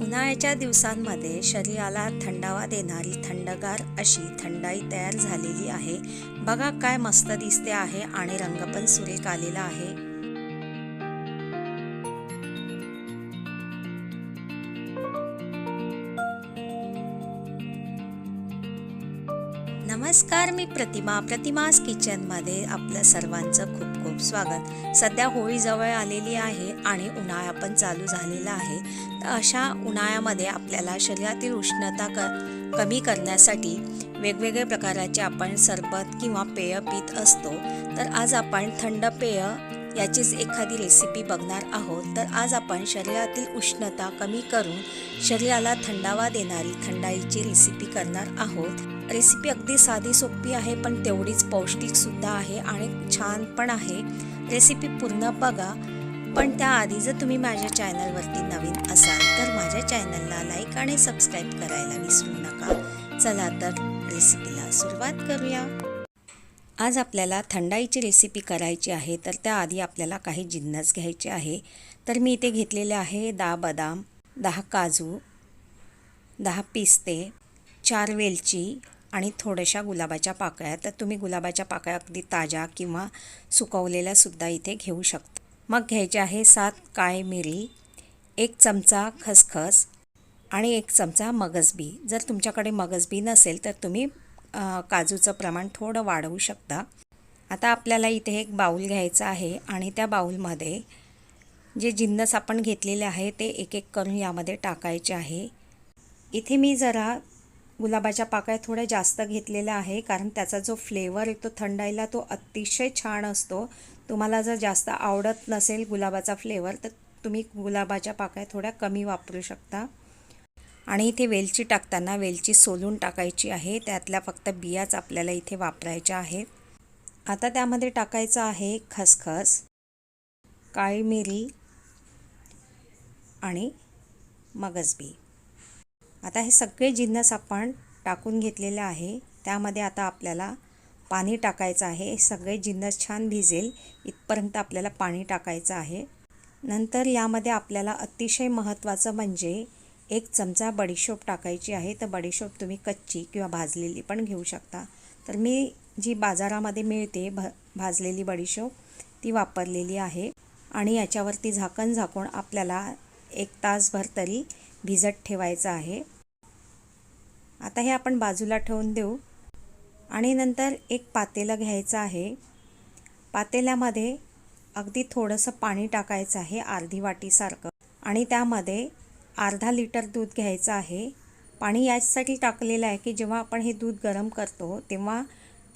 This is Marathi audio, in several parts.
उन्हाळ्याच्या दिवसांमध्ये शरीराला थंडावा देणारी थंडगार अशी थंडाई तयार झालेली आहे. बघा काय मस्त दिसते आहे आणि रंग पण सुरेख आलेला आहे. नमस्कार मी प्रतिमा प्रतिमास किचनमध्ये आपलं सर्वांचं खूप खूप स्वागत. सध्या होळी जवळ आलेली आहे आणि उन्हाळा पण चालू झालेला आहे. तर अशा उन्हाळ्यामध्ये आपल्याला शरीरातील उष्णता क कमी करण्यासाठी वेगवेगळ्या प्रकाराचे आपण सरबत किंवा पेय पित असतो. तर आज आपण थंड पेय याचीच एखादी रेसिपी बघणार आहोत. तर आज आपण शरीरातील उष्णता कमी करून शरीराला थंडावा देणारी थंडाईची रेसिपी करणार आहोत. रेसिपी अगदी साधी सोपी आहे पण तेवढीच पौष्टिकसुद्धा आहे आणि छान पण आहे. रेसिपी पूर्ण बघा. पण त्याआधी जर तुम्ही माझ्या चॅनलवरती नवीन असाल तर माझ्या चॅनलला लाईक आणि सबस्क्राईब करायला विसरू नका. चला तर रेसिपीला सुरुवात करूया. आज आपल्याला थंडाईची रेसिपी करायची आहे तर त्याआधी आपल्याला काही जिन्नस घ्यायचे आहे. तर मी इथे घेतलेले आहे दहा बदाम दहा काजू दहा पिस्ते चार वेलची आणि थोड्याशा गुलाबाच्या पाकळ्या तर तुम्ही गुलाबाच्या पाकळ्या अगदी ताज्या किंवा सुकवलेल्यासुद्धा इथे घेऊ शकता. मग घ्यायचे आहे सात काळे मिरी एक चमचा खसखस आणि एक चमचा मगजबी. जर तुमच्याकडे मगजबी नसेल तर तुम्ही काजूचं प्रमाण थोडं वाढवू शकता. आता आपल्याला इथे एक बाऊल घ्यायचा आहे आणि त्या बाऊलमध्ये जे जिन्नस आपण घेतलेले आहे ते एक एक करून यामध्ये टाकायचे आहे. इथे मी जरा गुलाबाच्या पाकळ्या थोड्या जास्त घेतलेल्या आहे कारण त्याचा जो फ्लेवर येतो थंडाईला तो अतिशय छान असतो. तुम्हाला जर जास्त आवडत नसेल गुलाबाचा फ्लेवर तर तुम्ही गुलाबाच्या पाकळ्या थोड्या कमी वापरू शकता. आणि इथे वेलची टाकताना वेलची सोलून टाकायची आहे. त्यातल्या फक्त बियाच आपल्याला इथे वापरायच्या आहेत. आता त्यामध्ये टाकायचं आहे खसखस काळी मिरी आणि मगजबी. आता हे सगळे जिन्नस आपण टाकून घेतलेले आहे. त्यामध्ये आता आपल्याला पाणी टाकायचं आहे. सगळे जिन्नस छान भिजेल. इथपर्यंत आपल्याला पाणी टाकायचं आहे. नंतर यामध्ये आपल्याला अतिशय महत्त्वाचं म्हणजे एक चमचा बडीशोप टाकायची आहे. तर बडीशोप तुम्ही कच्ची किंवा भाजलेली पण घेऊ शकता. तर मी जी बाजारामध्ये मिळते भ भाजलेली बडीशोप ती वापरलेली आहे. आणि याच्यावरती झाकण झाकून आपल्याला एक तासभर तरी भिजत ठेवायचं आहे. आता हे आपण बाजूला ठेवून देऊ. आणि नंतर एक पातेलं घ्यायचं आहे. पातेल्यामध्ये अगदी थोडंसं पाणी टाकायचं आहे अर्धी वाटीसारखं. आणि त्यामध्ये अर्धा लिटर दूध घ्यायचं आहे. पाणी याचसाठी टाकलेलं आहे की जेव्हा आपण हे दूध गरम करतो तेव्हा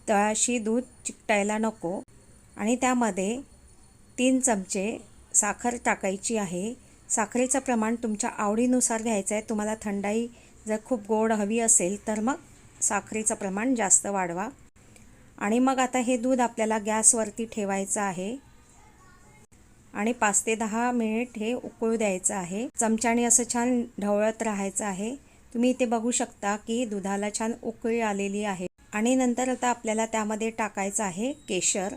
तळाशी दूध चिकटायला नको. आणि त्यामध्ये तीन चमचे साखर टाकायची आहे. साखरेचं प्रमाण तुमच्या आवडीनुसार घ्यायचं आहे तुम्हाला थंडाई जर खूप गोड हवी असेल तर मग साखरेचं प्रमाण जास्त वाढवा. आणि मग आता हे दूध आपल्याला गॅसवरती ठेवायचं आहे. आणि पाच ते दहा मिनिट हे उकळू द्यायचं आहे. चमच्याने असं छान ढवळत राहायचं आहे. तुम्ही इथे बघू शकता की दुधाला छान उकळी आलेली आहे. आणि नंतर आता आपल्याला त्यामध्ये टाकायचं आहे केशर.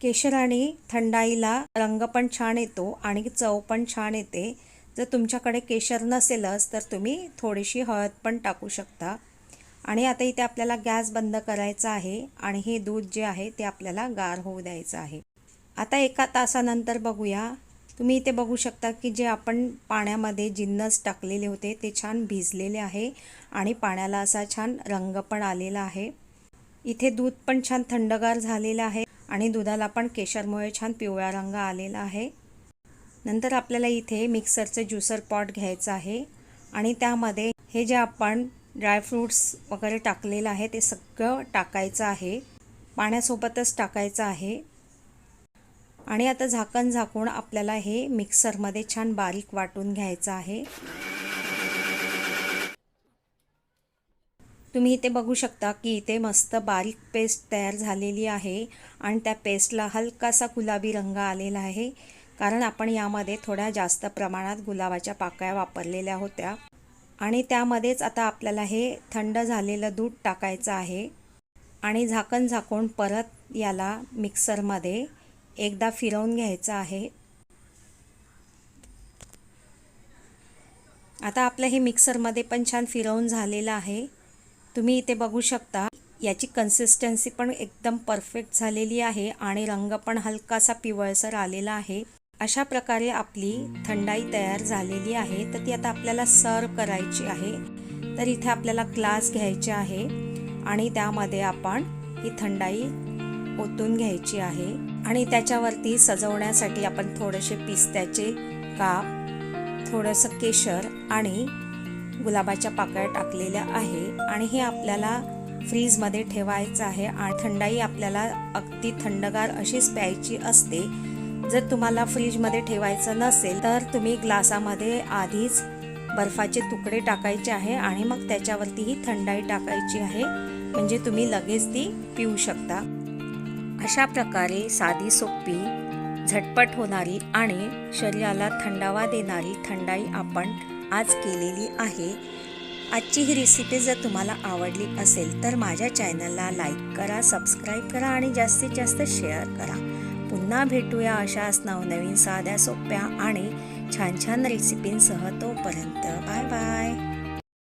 केशर आणि थंडाईला रंग पण छान येतो आणि चव पण छान येते. जर तुमच्याकडे केशर नसेलच तर तुम्ही थोडीशी हळद पण टाकू शकता. आणि आता इथे आपल्याला गॅस बंद करायचा आहे आणि हे दूध जे आहे ते आपल्याला गार होऊ द्यायचं आहे. आता एका तासानंतर बघूया. तुम्ही इथे बघू शकता की जे आपण पाण्यामध्ये जिन्नस टाकलेले होते ते छान भिजलेले आहे आणि पाण्याला असा छान रंग पण आलेला आहे. इथे दूध पण छान थंडगार झालेलं आहे. आणि दुधाला पण केशरमुळे छान पिवळा रंग आलेला आहे. नंतर आपल्याला इथे मिक्सरचे ज्युसर पॉट घ्यायचं आहे आणि त्यामध्ये हे जे आपण ड्रायफ्रूट्स वगैरे टाकलेलं आहे ते सगळं टाकायचं आहे. पाण्यासोबतच टाकायचं आहे. आणि आता झाकण झाकून आपल्याला हे मिक्सरमध्ये छान बारीक वाटून घ्यायचं आहे. तुम्ही इथे बघू शकता की इथे मस्त बारीक पेस्ट तयार झालेली आहे आणि त्या पेस्टला हलकासा गुलाबी रंग आलेला आहे. कारण आपण यामध्ये थोड्या जास्त प्रमाणात गुलाबाच्या पाकळ्या वापरलेल्या होत्या. आणि त्यामध्येच आता आपल्याला हे थंड झालेलं दूध टाकायचं आहे. आणि झाकण झाकून परत याला मिक्सरमध्ये एकदा फिरवून घ्यायचं आहे. आता आपलं हे मिक्सरमध्ये पण छान फिरवून झालेलं आहे. तुम्ही इथे बघू शकता याची कन्सिस्टन्सी पण एकदम परफेक्ट झालेली आहे आणि रंग पण हलकासा पिवळसर आलेला आहे. अशा प्रकारे आपली थंडाई तयार झालेली आहे. तर ती आता आपल्याला सर्व करायची आहे. तर इथे आपल्याला ग्लास घ्यायचे आहे आणि त्यामध्ये आपण ही थंडाई ओतून घ्यायची आहे. आणि त्याच्यावरती सजवण्यासाठी आपण थोडेसे पिस्त्याचे काप थोडंसं केशर आणि गुलाबाच्या पाकळ्या टाकलेल्या आहे आणि हे आपल्याला फ्रीजमध्ये ठेवायचं आहे. आणि थंडाई आपल्याला अगदी थंडगार अशीच प्यायची असते. जर तुम्हाला फ्रीजमध्ये ठेवायचं नसेल तर तुम्ही ग्लासामध्ये आधीच बर्फाचे तुकडे टाकायचे आहे आणि मग त्याच्यावरती ही थंडाई टाकायची आहे. म्हणजे तुम्ही लगेच ती पिऊ शकता. अशा प्रकारे साधी सोपी झटपट होणारी आणि शरीराला थंडावा देणारी थंडाई आपण आज केलेली आहे. आजची ही रेसिपी जर तुम्हाला आवडली असेल तर माझ्या चॅनलला लाईक करा सबस्क्राईब करा आणि जास्तीत जास्त शेअर करा. पुन्हा भेटूया अशाच नवनवीन साध्या सोप्या आणि छान छान रेसिपींसह तोपर्यंत. Bye bye